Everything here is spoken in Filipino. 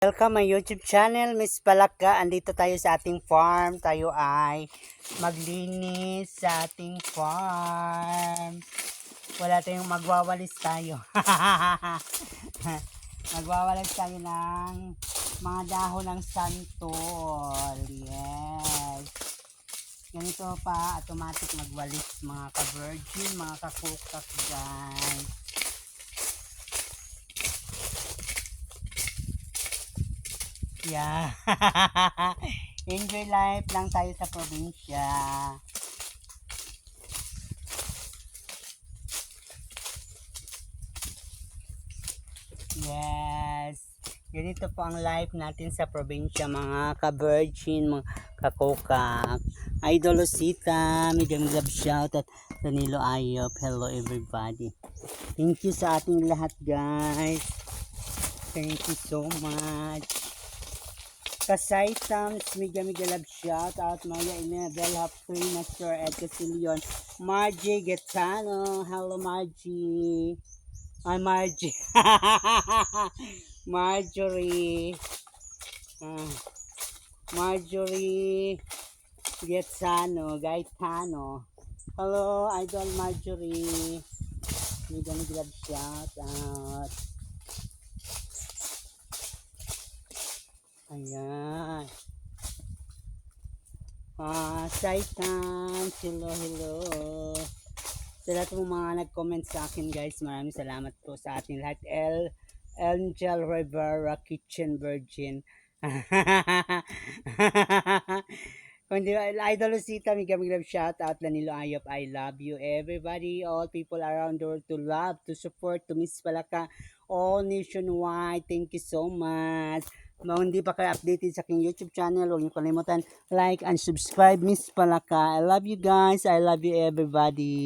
Welcome my YouTube channel, Miss Palaka. Andito tayo sa ating farm. Tayo ay maglinis sa ating farm. Wala tayong magwawalis tayo. magwawalis tayo ng mga dahon ng santol. Yes. Ganito pa, automatic magwalis mga ka-virgin, mga ka-cookak guys. Yeah. Enjoy life lang tayo sa probinsya. Yes. Ganito po ang life natin sa probinsya, mga ka-virgin, mga kakokak. Idol Osita, medium love shout at Danilo Ayop. Hello everybody. Thank you sa ating lahat guys. Thank you so much. Kasay Tams, Mega Mega Love Shout out Maya Inabel Hapri, Nestor Ed Casilion, Margie Getano, hello Margie. Ay Margie. Marjorie. Ah, Marjorie Getano, Gaetano. Hello, Idol Marjorie. Mega Mega Love Shout out. Ayan. Ah, Saitan. Hello, hello. Sa lahat ng mga nag-comment sa akin guys, maraming salamat po sa ating lahat. El Angel Rivera Kitchen Virgin. Kundi Idol Lucita, Mega Mega shout out Danilo Ayop, I love you everybody, all people around the world to love, to support, to miss Palaka, all nationwide. Thank you so much. Kung hindi pa kayo updated sa aking YouTube channel, huwag niyo kalimutan like and subscribe, Miss Palaka. I love you guys. I love you everybody.